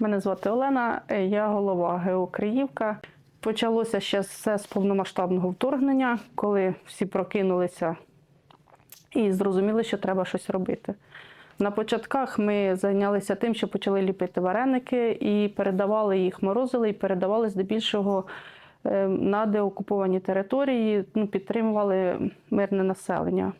Мене звати Олена, я голова ГО Криївка. Почалося ще все з повномасштабного вторгнення, коли всі прокинулися і зрозуміли, що треба щось робити. На початках ми зайнялися тим, що почали ліпити вареники і передавали їх, морозили і передавали здебільшого е, на деокуповані території, ну, підтримували мирне населення.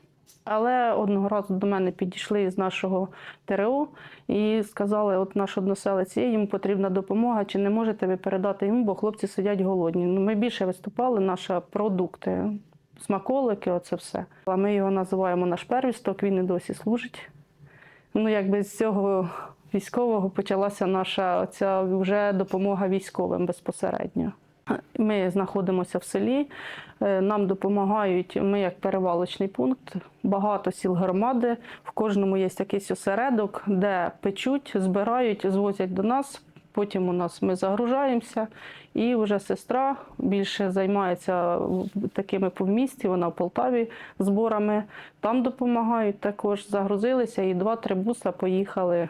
Але одного разу до мене підійшли з нашого ТРО і сказали: от наш односелець є, йому потрібна допомога, чи не можете ви передати йому, бо хлопці сидять голодні. Ну, ми більше виступали, наші продукти, смаколики, оце все. А ми його називаємо наш первісток, він і досі служить. Ну, якби з цього військового почалася наша ця вже допомога військовим безпосередньо. Ми знаходимося в селі, е, нам допомагають. Ми як перевалочний пункт, багато сіл громади. В кожному є якийсь осередок, де печуть, збирають, звозять до нас. Потім у нас ми загружаємося, і вже сестра більше займається такими по місті. Вона в Полтаві зборами. Там допомагають також. Загрузилися і два-три буса поїхали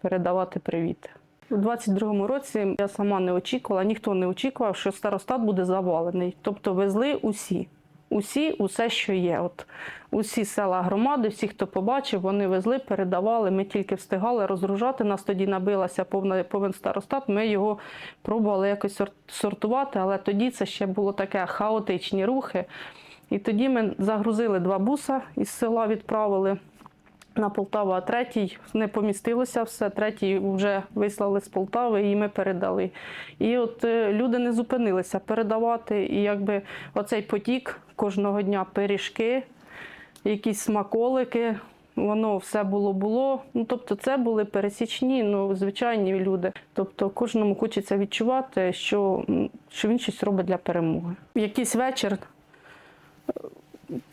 передавати привіт. У 22-му році я сама не очікувала, ніхто не очікував, що старостат буде завалений. Тобто везли усі. Усі, усе, що є. От усі села громади, всі, хто побачив, вони везли, передавали. Ми тільки встигали розгружати. Нас тоді набилася повна повен старостат. Ми його пробували якось сортувати, але тоді це ще було таке хаотичні рухи. І тоді ми загрузили два буса із села, відправили на Полтаву, а третій не помістилося все. Третій вже вислали з Полтави і ми передали. І от е, люди не зупинилися передавати. І якби оцей потік кожного дня пиріжки, якісь смаколики. Воно все було було. Ну тобто, це були пересічні, ну звичайні люди. Тобто, кожному хочеться відчувати, що, що він щось робить для перемоги. Якийсь вечір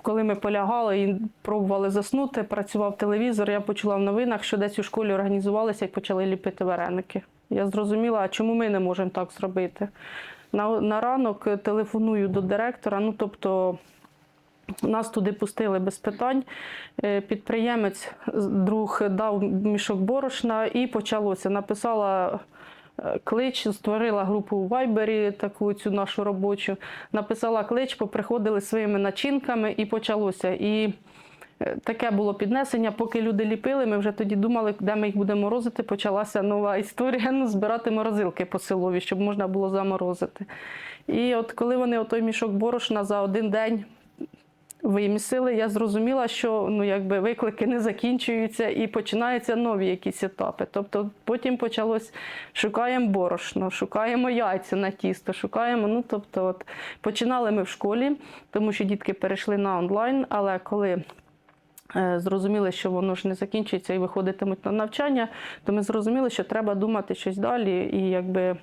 коли ми полягали і пробували заснути, працював телевізор, я почула в новинах, що десь у школі організувалися і почали ліпити вареники. Я зрозуміла, а чому ми не можемо так зробити. На, на ранок телефоную до директора, ну тобто. Нас туди пустили без питань. Е, Підприємець, друг дав мішок борошна і почалося. Написала клич, створила групу у Вайбері, таку цю нашу робочу. Написала клич, поприходили своїми начинками і почалося. І е, таке було піднесення. Поки люди ліпили, ми вже тоді думали, де ми їх будемо морозити. Почалася нова історія ну, збирати морозилки по селові, щоб можна було заморозити. І от коли вони отой мішок борошна за один день вимісили, я зрозуміла, що ну, якби виклики не закінчуються і починаються нові якісь етапи. Тобто потім почалось шукаємо борошно, шукаємо яйця на тісто, шукаємо. Ну, тобто, от, починали ми в школі, тому що дітки перейшли на онлайн, але коли е, Зрозуміли, що воно ж не закінчується і виходитимуть на навчання, то ми зрозуміли, що треба думати щось далі і якби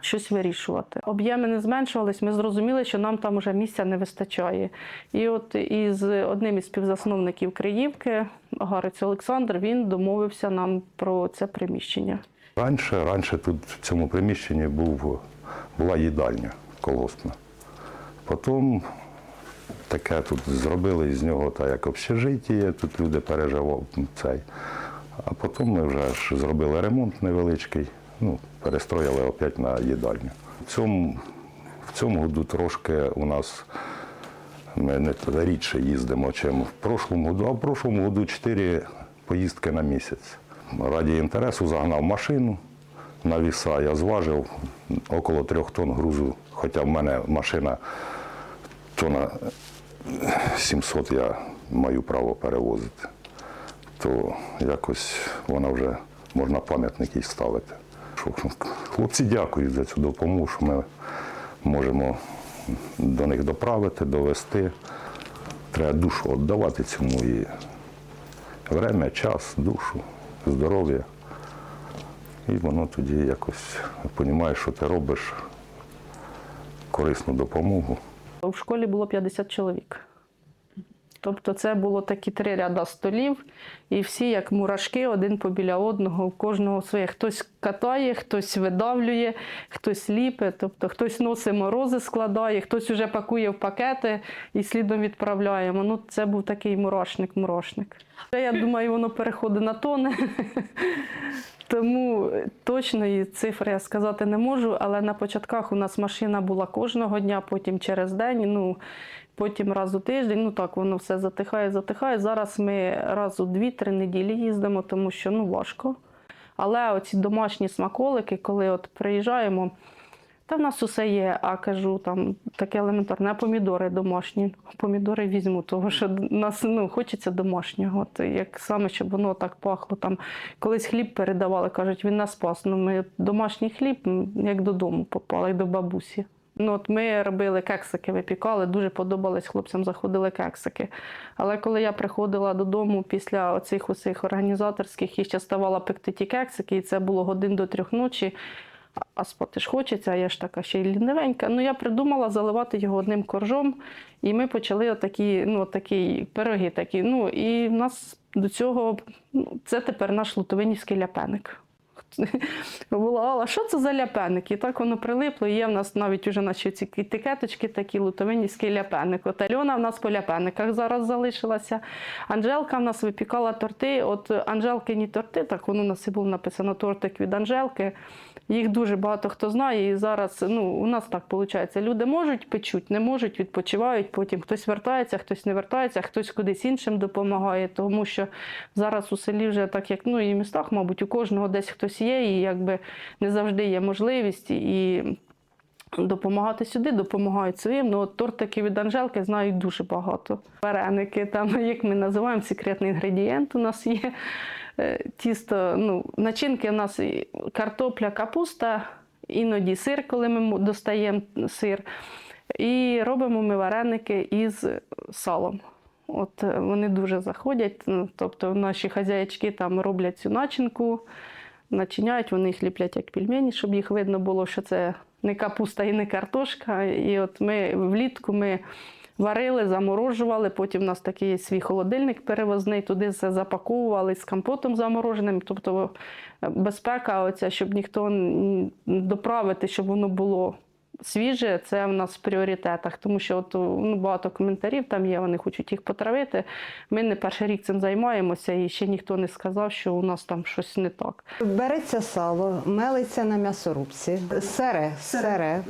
щось вирішувати. Об'єми не зменшувались, ми зрозуміли, що нам там вже місця не вистачає. І от із одним із співзасновників Криївки, Гарець Олександр, він домовився нам про це приміщення. Раніше, раніше тут в цьому приміщенні був, була їдальня колгоспна. Потім таке тут зробили з нього так, як общежиття, тут люди переживали цей. А потім ми вже ж зробили ремонт невеличкий, ну, перестроїли опять на їдальню. В цьому, в цьому году трошки у нас ми не рідше їздимо, ніж в прошлому году, а в прошлому году чотири поїздки на місяць. Раді інтересу загнав машину на віса, я зважив около трьох тонн грузу, хоча в мене машина тонна 700 я маю право перевозити. То якось вона вже можна пам'ятник їй ставити. Що, Хлопці дякують за цю допомогу, що ми можемо до них доправити, довести. Треба душу віддавати цьому і время, час, душу, здоров'я. І воно тоді якось розумієш, що ти робиш корисну допомогу. У школі було 50 чоловік. Тобто це було такі три ряда столів, і всі як мурашки, один побіля одного, у кожного своє. Хтось катає, хтось видавлює, хтось ліпе, тобто хтось носить морози, складає, хтось уже пакує в пакети і слідом відправляємо. Ну, це був такий мурашник-мурашник. Я думаю, воно переходить на тони. Тому точної цифри я сказати не можу, але на початках у нас машина була кожного дня, потім через день, ну потім раз у тиждень. Ну так воно все затихає, затихає. Зараз ми раз у дві-три неділі їздимо, тому що ну важко. Але оці домашні смаколики, коли от приїжджаємо, та в нас усе є, а кажу, там таке елементарне, помідори домашні. Помідори візьму, тому що нас ну, хочеться домашнього. От, як саме, щоб воно так пахло. Там, колись хліб передавали, кажуть, він нас спас. Ну, ми домашній хліб, як додому попали, як до бабусі. Ну, от ми робили кексики, випікали, дуже подобались хлопцям, заходили кексики. Але коли я приходила додому після оцих усіх організаторських і ще ставала пекти ті кексики, і це було годин до трьох ночі, а- спати ж хочеться, а я ж така ще й лінивенька. Ну я придумала заливати його одним коржом, і ми почали отакі, ну, такі пироги. Такі. Ну, і в нас до цього ну, це тепер наш лутовинівський ляпеник. Була що це за ляпеник? І так воно прилипло. Є в нас навіть уже наші ці етикеточки, такі лутовинівський ляпеник. От Альона в нас по ляпениках зараз залишилася. Анжелка в нас випікала торти. От Анжелкині торти, так воно у нас і було написано тортик від Анжелки. Їх дуже багато хто знає. І зараз ну, у нас так виходить. Люди можуть печуть, не можуть, відпочивають. Потім хтось вертається, хтось не вертається, хтось кудись іншим допомагає. Тому що зараз у селі вже так, як ну і в містах, мабуть, у кожного десь хтось є, і якби не завжди є можливість. І допомагати сюди, допомагають своїм. Ну, от тортики від Анжелки знають дуже багато. Вареники, там, як ми називаємо, секретний інгредієнт у нас є. Е, Тісто, ну, начинки у нас картопля, капуста, іноді сир, коли ми достаємо сир. І робимо ми вареники із салом. От е, вони дуже заходять. Ну, тобто наші хазяєчки там роблять цю начинку, начиняють, вони їх ліплять як пельмені, щоб їх видно було, що це не капуста і не картошка. І от ми влітку ми варили, заморожували. Потім у нас такий свій холодильник перевозний, туди все запаковували з компотом замороженим. Тобто е, безпека, оця, щоб ніхто доправити, щоб воно було свіже, це в нас в пріоритетах, тому що от, ну, багато коментарів там є, вони хочуть їх потравити. Ми не перший рік цим займаємося, і ще ніхто не сказав, що у нас там щось не так. Береться сало, мелиться на м'ясорубці, сере, сере.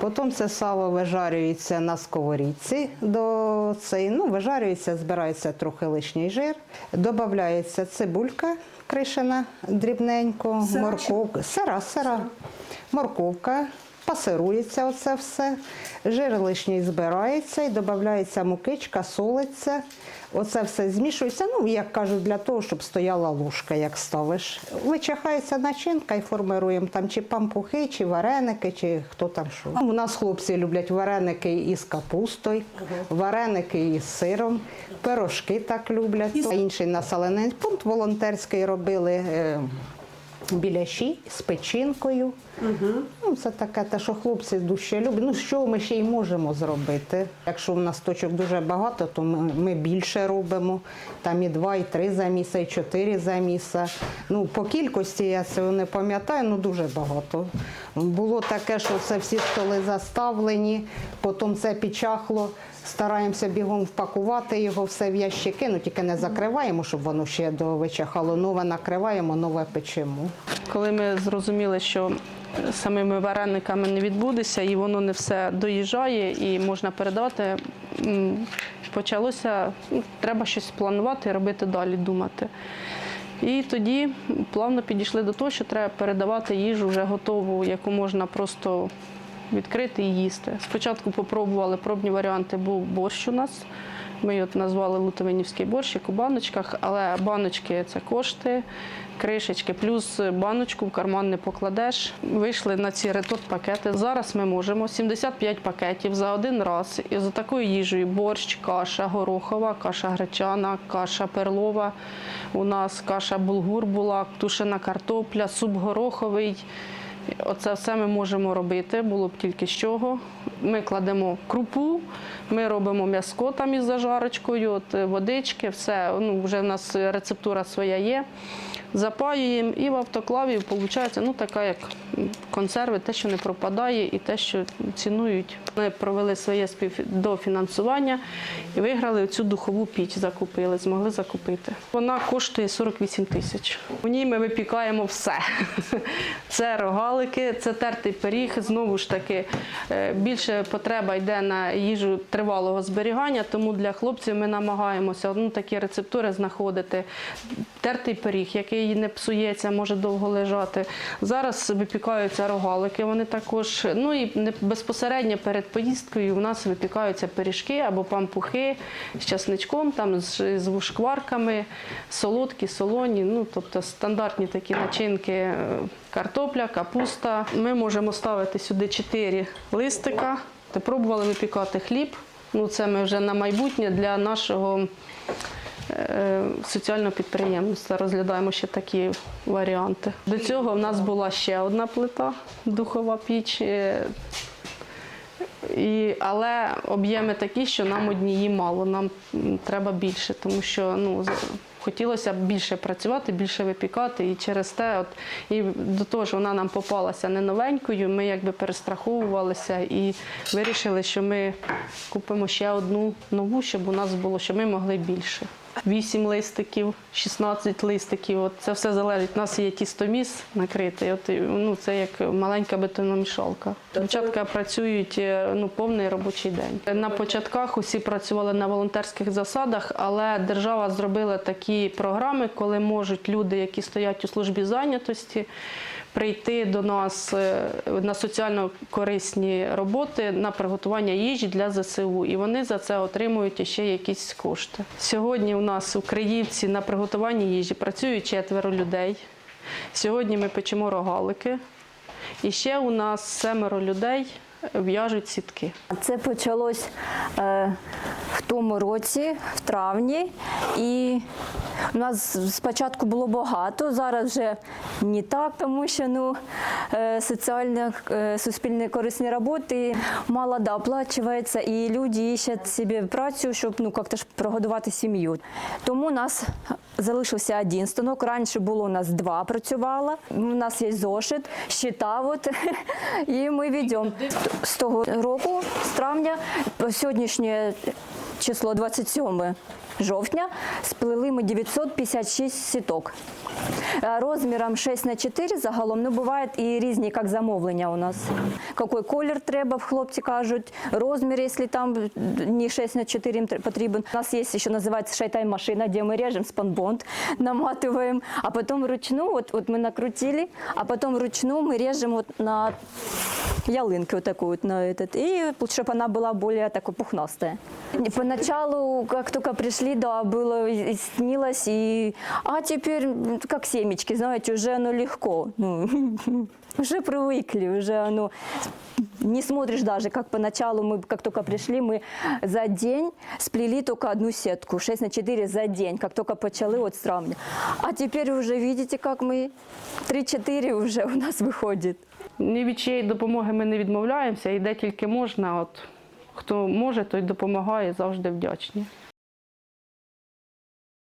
Потім це сало вижарюється на сковорідці до цей, ну, вижарюється, збирається трохи лишній жир, додається цибулька кришена дрібненько, морковка, сира, сира, морковка. Пасирується оце все, жир лишній збирається і додається мукичка, солиться. Оце все змішується, ну, як кажуть, для того, щоб стояла ложка, як ставиш. Вичихається начинка і формируємо там чи пампухи, чи вареники, чи хто там що. У нас хлопці люблять вареники із капустою, вареники із сиром, пирожки так люблять. Інший населений пункт волонтерський робили. Біляші з печінкою. Ну, це таке, те, що хлопці дуже люблять. Ну, що ми ще й можемо зробити? Якщо в нас точок дуже багато, то ми, ми більше робимо. Там і два, і три заміса, і чотири заміса. Ну, по кількості я цього не пам'ятаю, ну дуже багато. Було таке, що це всі столи заставлені, потім це підчахло. Стараємося бігом впакувати його все в ящики, ну тільки не закриваємо, щоб воно ще довичахало. Нове накриваємо, нове печемо. Коли ми зрозуміли, що самими варениками не відбудеться і воно не все доїжджає і можна передавати, почалося, ну, треба щось планувати робити далі, думати. І тоді плавно підійшли до того, що треба передавати їжу вже готову, яку можна просто відкрити і їсти. Спочатку попробували пробні варіанти, був борщ у нас. Ми його назвали лутовинівський борщ, як у баночках, але баночки це кошти, кришечки, плюс баночку в карман не покладеш. Вийшли на ці ретот-пакети. Зараз ми можемо 75 пакетів за один раз. І за такою їжею борщ, каша горохова, каша гречана, каша перлова. У нас каша булгур була, тушена картопля, суп гороховий. Оце все ми можемо робити, було б тільки з чого. Ми кладемо крупу, ми робимо м'яско там із зажарочкою, от, е, водички, все. Ну, вже в нас рецептура своя є. запаюємо і в автоклаві виходить ну, така як консерви, те, що не пропадає, і те, що цінують. Ми провели своє співдофінансування і виграли цю духову піч, закупили, змогли закупити. Вона коштує 48 тисяч. У ній ми випікаємо все. Це рогалики, це тертий пиріг. Знову ж таки, е, більше потреба йде на їжу тривалого зберігання, тому для хлопців ми намагаємося ну, такі рецептури знаходити. Тертий пиріг, який не псується, може довго лежати. Зараз випікаються рогалики. Вони також, ну і безпосередньо перед поїздкою у нас випікаються пиріжки або пампухи з часничком, там з, з вушкварками, солодкі, солоні, ну тобто стандартні такі начинки. е, Картопля, капуста. Ми можемо ставити сюди 4 листика. Ти пробували випікати хліб. Ну, це ми вже на майбутнє для нашого е, соціального підприємства. Розглядаємо ще такі варіанти. До цього в нас була ще одна плита, духова піч. І, але об'єми такі, що нам однієї мало, нам треба більше, тому що ну, хотілося б більше працювати, більше випікати. І через те, от, і до того ж, вона нам попалася не новенькою, ми якби перестраховувалися і вирішили, що ми купимо ще одну нову, щоб у нас було, щоб ми могли більше. 8 листиків, 16 листиків. От це все залежить. У нас є тістоміс накритий. От, ну, це як маленька бетономішалка. Дівчатка працюють е, ну, повний робочий день. На початках усі працювали на волонтерських засадах, але держава зробила такі програми, коли можуть люди, які стоять у службі зайнятості, прийти до нас е, на соціально корисні роботи на приготування їжі для ЗСУ. І вони за це отримують ще якісь кошти. Сьогодні у нас у Криївці на приготуванні їжі працюють четверо людей. Сьогодні ми печемо рогалики. І ще у нас семеро людей в'яжуть сітки. Це почалось е, тому році, в травні, і у нас спочатку було багато, зараз вже не так, тому що ну, е, соціальні, е, суспільні корисні роботи мало да, і люди іщуть собі працю, щоб ну, ж прогодувати сім'ю. Тому у нас залишився один станок. Раніше було у нас два працювало. У нас є зошит, щита, от, і ми ведемо. З того року, з травня, сьогоднішнє число 27 жовтня, сплели ми 956 сіток. Е, Розміром 6 на 4 загалом, ну бувають і різні як замовлення у нас. Який колір треба, хлопці кажуть, розмір, якщо там не 6 на 4 їм тр- потрібен. У нас є, що називається шайтай-машина, де ми режемо спанбонд, наматываем, а потом вручну, вот, вот мы накрутили, а потом вручну мы режем вот на ялинки вот такую вот на этот, и чтобы она была более такой пухнастая. И поначалу, как только пришли, да, было и и снилось, и а теперь м, как семечки, знаете, уже оно легко, ну, уже привыкли, уже оно не смотришь даже, как поначалу мы, как только пришли, мы за день сплели только одну сетку, 6 на 4 за день, как только почали от с травня. А теперь уже видите, как мы 3-4 уже у нас выходит. Ні від чиєї допомоги ми не відмовляємося, і де тільки можна. От, хто може, той допомагає, завжди вдячні.